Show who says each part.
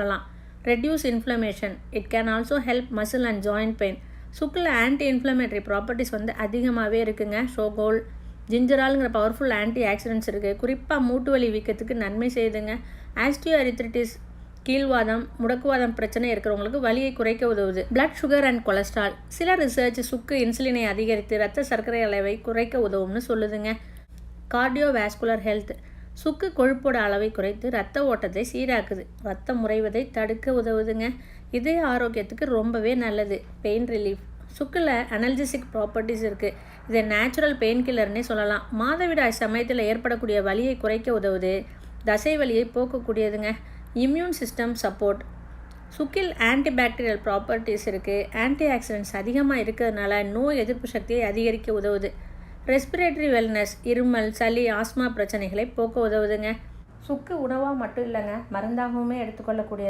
Speaker 1: சொல்லலாம். Reduce inflammation it can also help muscle and joint pain சுக்கில் anti inflammatory properties வந்து அதிகமாகவே இருக்குங்க. Shogaol ஜிஞ்சராலுங்கிற பவர்ஃபுல் ஆன்டி ஆக்சிடென்ட்ஸ் இருக்குது குறிப்பாக மூட்டு வலி வீக்கத்துக்கு நன்மை செய்யுதுங்க ஆஸ்டியோ அரித்ரிட்டிஸ் கீழ்வாதம் முடக்குவாதம் பிரச்சனை இருக்கிறவங்களுக்கு வலியை குறைக்க உதவுது. பிளட் சுகர் அண்ட் கொலஸ்ட்ரால் சில ரிசர்ச் சுக்கு இன்சுலினை அதிகரித்து ரத்த சர்க்கரை அளவை குறைக்க உதவும்னு சொல்லுதுங்க. கார்டியோவாஸ்குலர் ஹெல்த் சுக்கு கொழுப்போட அளவை குறைத்து ரத்த ஓட்டத்தை சீராக்குது. ரத்தம் முறைவதை தடுக்க உதவுதுங்க. இதய ஆரோக்கியத்துக்கு ரொம்பவே நல்லது. Pain relief. சுக்கில் அனல்ஜிசிக் ப்ராப்பர்ட்டிஸ் இருக்குது இதை நேச்சுரல் பெயின் கில்லர்னே சொல்லலாம். மாதவிடாய் சமயத்தில் ஏற்படக்கூடிய வலியை குறைக்க உதவுது. தசை வலியை போக்கக்கூடியதுங்க. இம்யூன் சிஸ்டம் சப்போர்ட் சுக்கில் ஆன்டிபாக்டீரியல் ப்ராப்பர்ட்டிஸ் இருக்குது ஆன்டி ஆக்சிடென்ட்ஸ் அதிகமாக இருக்கிறதுனால நோய் எதிர்ப்பு சக்தியை அதிகரிக்க உதவுது. ரெஸ்பிரேட்டரி வெல்னஸ் இருமல் சளி ஆஸ்மா பிரச்சனைகளை போக்க உதவுதுங்க. சுக்கு உணவாக மட்டும் இல்லைங்க. மருந்தாகவுமே எடுத்துக்கொள்ளக்கூடிய